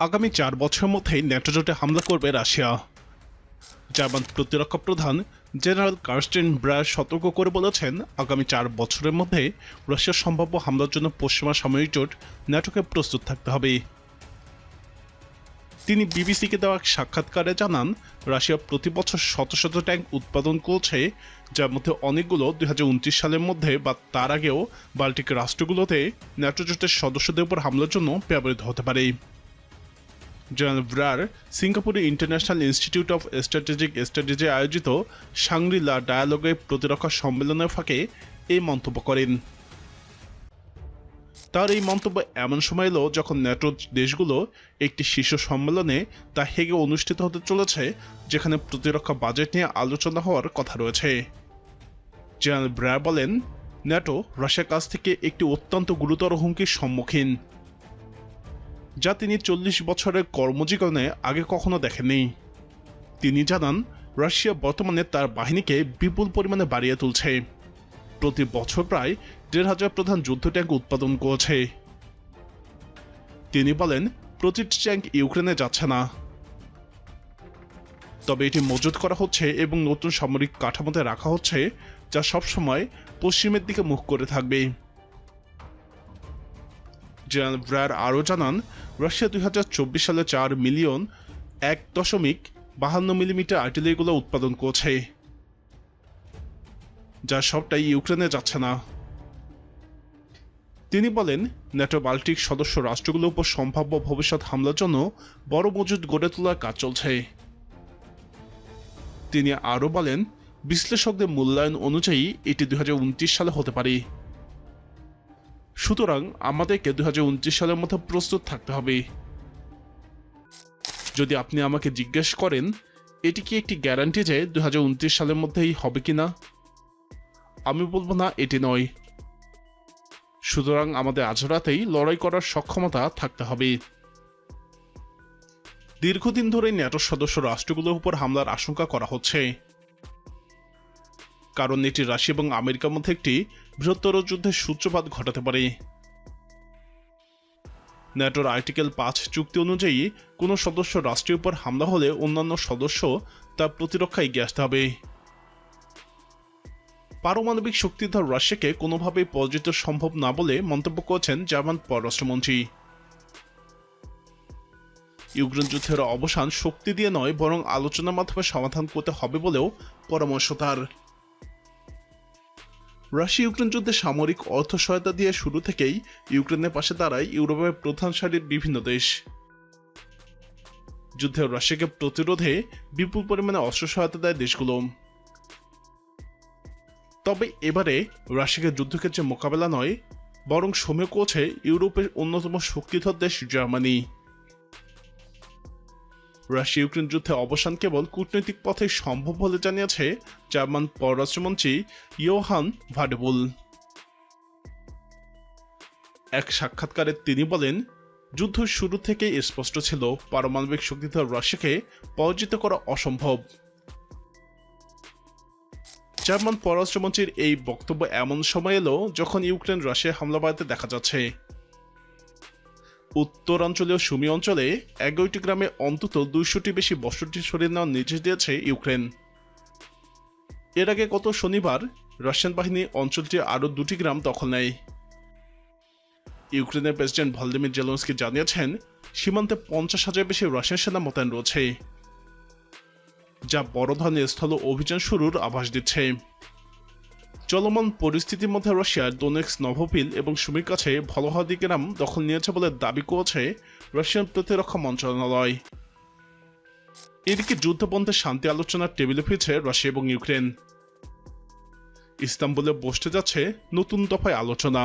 আগামী চার বছরের মধ্যেই ন্যাটো জোটে হামলা করবে রাশিয়া। জার্মান প্রতিরক্ষা প্রধান জেনারেল কার্স্টিন ব্রায়ার সতর্ক করে বলেছেন, আগামী চার বছরের মধ্যে রাশিয়ার সম্ভাব্য হামলার জন্য পশ্চিমা সামরিক জোট ন্যাটোকে প্রস্তুত থাকতে হবে। তিনি বিবিসিকে দেওয়া এক সাক্ষাৎকারে জানান, রাশিয়া প্রতি বছর শত শত ট্যাঙ্ক উৎপাদন করছে, যার মধ্যে অনেকগুলো দুই হাজার উনত্রিশ সালের মধ্যে বা তার আগেও বাল্টিক রাষ্ট্রগুলোতে ন্যাটো জোটের সদস্যদের উপর হামলার জন্য ব্যবহৃত হতে পারে। জেনারেল ব্রার সিঙ্গাপুরে ইন্টারন্যাশনাল ইনস্টিটিউট অফ স্ট্র্যাটেজিক স্টাডিজে আয়োজিত সাংরিলা ডায়ালগে প্রতিরক্ষা সম্মেলনের ফাঁকে এই মন্তব্য করেন। তার এই মন্তব্য এমন সময় এলো যখন ন্যাটো দেশগুলো একটি শীর্ষ সম্মেলনে তা হেগে অনুষ্ঠিত হতে চলেছে, যেখানে প্রতিরক্ষা বাজেট নিয়ে আলোচনা হওয়ার কথা রয়েছে। জেনারেল ব্রায়ার বলেন ন্যাটো রাশিয়ার কাছ থেকে একটি অত্যন্ত গুরুতর হুমকির সম্মুখীন। যা তিনি চল্লিশ বছরের কর্মজীবনে আগে কখনো দেখেননি। তিনি জানান, রাশিয়া বর্তমানে তার বাহিনীকে বিপুল পরিমাণে বাড়িয়ে তুলছে। প্রতি বছর প্রায় দেড় হাজার প্রধান যুদ্ধ ট্যাঙ্ক উৎপাদন করছে। তিনি বলেন, প্রতিটি ট্যাঙ্ক ইউক্রেনে যাচ্ছে না। তবে এটি মজুত করা হচ্ছে এবং নতুন সামরিক কাঠামোতে রাখা হচ্ছে, যা সবসময় পশ্চিমের দিকে মুখ করে থাকবে। জেনারেল ব্রায়ার আরও জানান, রাশিয়া দুই হাজার চব্বিশ সালে চার মিলিয়ন এক দশমিক বাহান্ন মিলিমিটার আর্টিলারিগুলো উৎপাদন করছে, যা সবটাই ইউক্রেনে যাচ্ছে না। তিনি বলেন, ন্যাটো বাল্টিক সদস্য রাষ্ট্রগুলোর উপর সম্ভাব্য ভবিষ্যৎ হামলার জন্য বড় মজুদ গড়ে তোলার কাজ চলছে। তিনি আরও বলেন, বিশ্লেষকদের মূল্যায়ন অনুযায়ী এটি দুই হাজার উনত্রিশ সালে হতে পারে। সুতরাং আমাদেরকে দুই হাজার উনত্রিশ সালের মধ্যে প্রস্তুত থাকতে হবে। যদি আপনি আমাকে জিজ্ঞেস করেন, এটি কি একটি গ্যারান্টি যে দুই হাজার উনত্রিশ সালের মধ্যেই হবে কি না? আমি বলব না, এটি নয়। সুতরাং আমাদের আজ রাতেই লড়াই করার সক্ষমতা থাকতে হবে। দীর্ঘদিন ধরে ন্যাটোর সদস্য রাষ্ট্রগুলোর উপর হামলার আশঙ্কা করা হচ্ছে। কারণ এটি রাশিয়া এবং আমেরিকার মধ্যে একটি বৃহত্তর যুদ্ধের সূত্রপাত ঘটাতে পারে। ন্যাটোর আর্টিকেল পাঁচ চুক্তি অনুযায়ী, কোনো সদস্য রাষ্ট্রের উপর হামলা হলে অন্যান্য সদস্য তার প্রতিরক্ষা এগিয়ে আসতে হবে। পারমাণবিক শক্তিধর রাশিয়াকে কোনোভাবেই পরাজিত সম্ভব না বলে মন্তব্য করেছেন জার্মান পররাষ্ট্রমন্ত্রী। ইউক্রেন যুদ্ধের অবসান শক্তি দিয়ে নয়, বরং আলোচনার মাধ্যমে সমাধান করতে হবে বলেও পরামর্শ তার। রাশিয়া ইউক্রেন যুদ্ধে সামরিক অর্থ সহায়তা দিয়ে শুরু থেকেই ইউক্রেনের পাশে দাঁড়ায় ইউরোপের প্রধান সারির বিভিন্ন দেশ। যুদ্ধে রাশিয়াকে প্রতিরোধে বিপুল পরিমাণে অস্ত্র সহায়তা দেয় দেশগুলো। তবে এবারে রাশিয়াকে যুদ্ধক্ষেত্রে মোকাবেলা নয়, বরং সময় কোছে ইউরোপের অন্যতম শক্তিধর দেশ জার্মানি। রাশিয়া ইউক্রেন যুদ্ধে অবসান কেবল কূটনৈতিক পথে সম্ভব বলে জানিয়েছে জার্মান পররাষ্ট্রমন্ত্রী ইয়োহান ভাডবুল। এক সাক্ষাৎকারে তিনি বলেন, যুদ্ধ শুরু থেকেই স্পষ্ট ছিল, পারমাণবিক শক্তিধর রাশিয়াকে পরাজিত করা অসম্ভব। জার্মান পররাষ্ট্রমন্ত্রীর এই বক্তব্য এমন সময় এলো যখন ইউক্রেন রাশিয়া হামলা বাড়াতে দেখা যাচ্ছে। উত্তরাঞ্চলীয় সুমি অঞ্চলে এগারোটি গ্রামে অন্তত দুইশোটি বেশি বসতি সরিয়ে নেওয়ার নির্দেশ দিয়েছে ইউক্রেন। এর আগে গত শনিবার রাশিয়ান বাহিনী অঞ্চলটি আরও দুটি গ্রাম দখল নেয়। ইউক্রেনের প্রেসিডেন্ট ভলদিমির জেলন্সকি জানিয়েছেন, সীমান্তে পঞ্চাশ হাজার বেশি রাশিয়ান সেনা মোতায়েন রয়েছে, যা বড় ধরনের স্থল অভিযান শুরুর আভাস দিচ্ছে। চলমান পরিস্থিতির মধ্যে রাশিয়ার দোনেক্স নভোপিল এবং সুমির কাছে ভলোহাদি গ্রাম দখল নিয়েছে বলে দাবি করেছে রাশিয়ান প্রতিরক্ষা মন্ত্রণালয়। এদিকে যুদ্ধবন্ধে শান্তি আলোচনার টেবিলে ফিরছে রাশিয়া এবং ইউক্রেন। ইস্তাম্বুলে বসতে যাচ্ছে নতুন দফায় আলোচনা।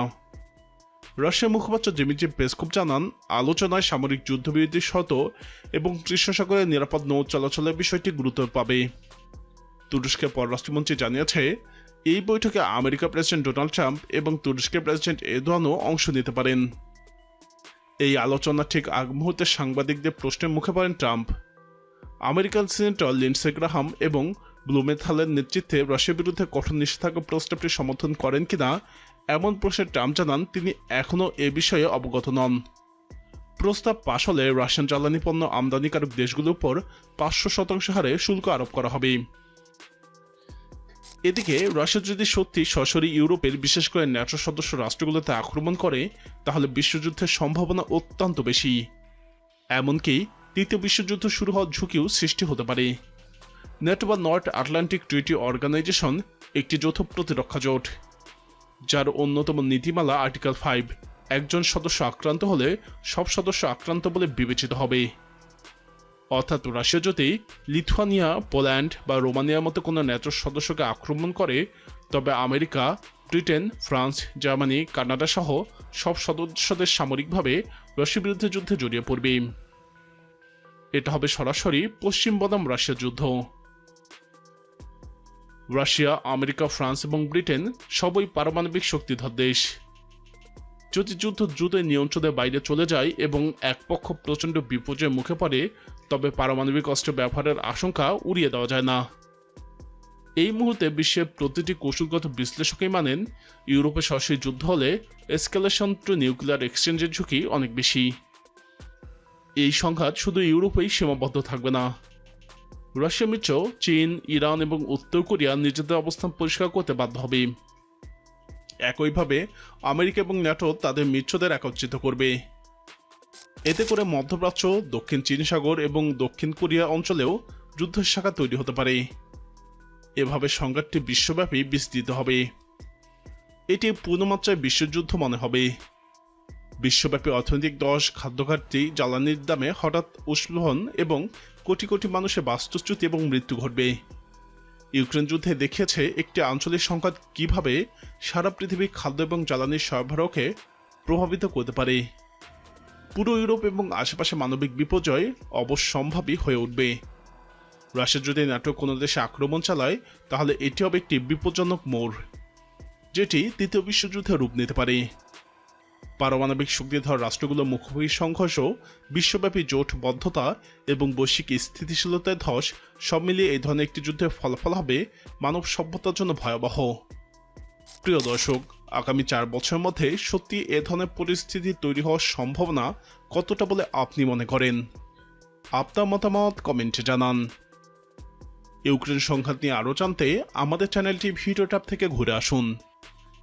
রাশিয়ার মুখপাত্র দিমিত্রি পেসকোভ জানান, আলোচনায় সামরিক যুদ্ধবিরতির শর্ত এবং কৃষ্ণ সাগরের নিরাপদ নৌ চলাচলের বিষয়টি গুরুত্ব পাবে। তুরস্কের পররাষ্ট্রমন্ত্রী জানিয়েছে এই বৈঠকে আমেরিকা প্রেসিডেন্ট ডোনাল্ড ট্রাম্প এবং তুরস্কের প্রেসিডেন্ট এদোয়ানও অংশ নিতে পারেন। এই আলোচনা ঠিক আগ মুহূর্তে সাংবাদিকদের প্রশ্নের মুখে পড়েন Trump. American senator Lindsey Graham এবং ব্লুমেথালের নেতৃত্বে রাশিয়ার বিরুদ্ধে কঠোর নিষেধাজ্ঞা প্রস্তাবটি সমর্থন করেন কিনা, এমন প্রশ্নে ট্রাম্প জানান তিনি এখনও এ বিষয়ে অবগত নন। প্রস্তাব পাশ হলে রাশিয়ান জ্বালানি পণ্য আমদানিকারক দেশগুলোর উপর পাঁচশো শতাংশ হারে শুল্ক আরোপ করা হবে। এদিকে রাশিয়া যদি সত্যি সরাসরি ইউরোপের, বিশেষ করে ন্যাটো সদস্য রাষ্ট্রগুলোতে আক্রমণ করে, তাহলে বিশ্বযুদ্ধের সম্ভাবনা অত্যন্ত বেশি। এমনকি তৃতীয় বিশ্বযুদ্ধ শুরু হওয়ার ঝুঁকিও সৃষ্টি হতে পারে। নেটো বা নর্থ আটলান্টিক ট্রিটি অর্গানাইজেশন একটি যৌথ প্রতিরক্ষা জোট, যার অন্যতম নীতিমালা আর্টিকেল ফাইভ, একজন সদস্য আক্রান্ত হলে সব সদস্য আক্রান্ত বলে বিবেচিত হবে। অর্থাৎ রাশিয়া যদি লিথুয়ানিয়া, পোল্যান্ড বা রোমানিয়ার মতো কোনো ন্যাটো সদস্যকে আক্রমণ করে, তবে America, Britain, France, Germany, Canada সহ সব সদস্যদের সামরিকভাবে রাশিয়ার বিরুদ্ধে যুদ্ধে জড়িয়ে পড়বে। এটা হবে সরাসরি পশ্চিম বনাম রাশিয়া যুদ্ধ। রাশিয়া, আমেরিকা, ফ্রান্স এবং ব্রিটেন সবই পারমাণবিক শক্তিধর দেশ। যদি যুদ্ধ দ্রুত নিয়ন্ত্রণের বাইরে চলে যায় এবং এক পক্ষ প্রচণ্ড বিপর্যয়ের মুখে পড়ে, তবে পারমাণবিক অস্ত্র ব্যবহারের আশঙ্কা উড়িয়ে দেওয়া যায় না। এই মুহূর্তে বিশ্বের প্রতিটি কৌশলগত বিশ্লেষকই মানেন, ইউরোপে সরাসরি যুদ্ধ হলে এসকালেশন টু নিউক্লিয়ার এক্সচেঞ্জের ঝুঁকি অনেক বেশি। এই সংঘাত শুধু ইউরোপেই সীমাবদ্ধ থাকবে না। রাশিয়া মিত্র, চীন, ইরান এবং উত্তর কোরিয়া নিজেদের অবস্থান পরিষ্কার করতে বাধ্য হবে। একইভাবে আমেরিকা এবং ন্যাটো তাদের মিত্রদের একত্রিত করবে। এতে করে মধ্যপ্রাচ্য, দক্ষিণ চীন সাগর এবং দক্ষিণ কোরিয়া অঞ্চলেও যুদ্ধের শাখা তৈরি হতে পারে। এভাবে সংঘাতটি বিশ্বব্যাপী বিস্তৃত হবে। এটি পূর্ণমাত্রায় বিশ্বযুদ্ধ মনে হবে। বিশ্বব্যাপী অর্থনৈতিক দশ খাদ্য ঘাটতি জ্বালানির দামে হঠাৎ উষ্লহন এবং কোটি কোটি মানুষের বাস্তুচ্যুতি এবং মৃত্যু ঘটবে। ইউক্রেন যুদ্ধে দেখিয়েছে একটি আঞ্চলিক সংঘাত কীভাবে সারা পৃথিবীর খাদ্য এবং জ্বালানির সরবরাহকে প্রভাবিত করতে পারে। পুরো ইউরোপ এবং আশেপাশে মানবিক বিপর্যয় অবশ্যম্ভাবী হয়ে উঠবে। রাশিয়া যদি ন্যাটো কোনো দেশে আক্রমণ চালায়, তাহলে এটি হবে একটি বিপজ্জনক মোড়, যেটি তৃতীয় বিশ্বযুদ্ধে রূপ নিতে পারে। পারমাণবিক শক্তিধর রাষ্ট্রগুলোর মুখোমুখি সংঘর্ষ বিশ্বব্যাপী জোটবদ্ধতা এবং বৈশ্বিক স্থিতিশীলতার ধস সব মিলিয়ে এই ধরনের একটি যুদ্ধের ফলাফল হবে মানব সভ্যতার জন্য ভয়াবহ। প্রিয় দর্শক, আগামী চার বছরের মধ্যে সত্যি এ ধরনের পরিস্থিতি তৈরি হওয়ার সম্ভাবনা কতটা বলে আপনি মনে করেন? আপনার মতামত কমেন্টে জানান। ইউক্রেন সংঘাত নিয়ে আরও জানতে আমাদের চ্যানেলটি ভিডিও ট্যাব থেকে ঘুরে আসুন।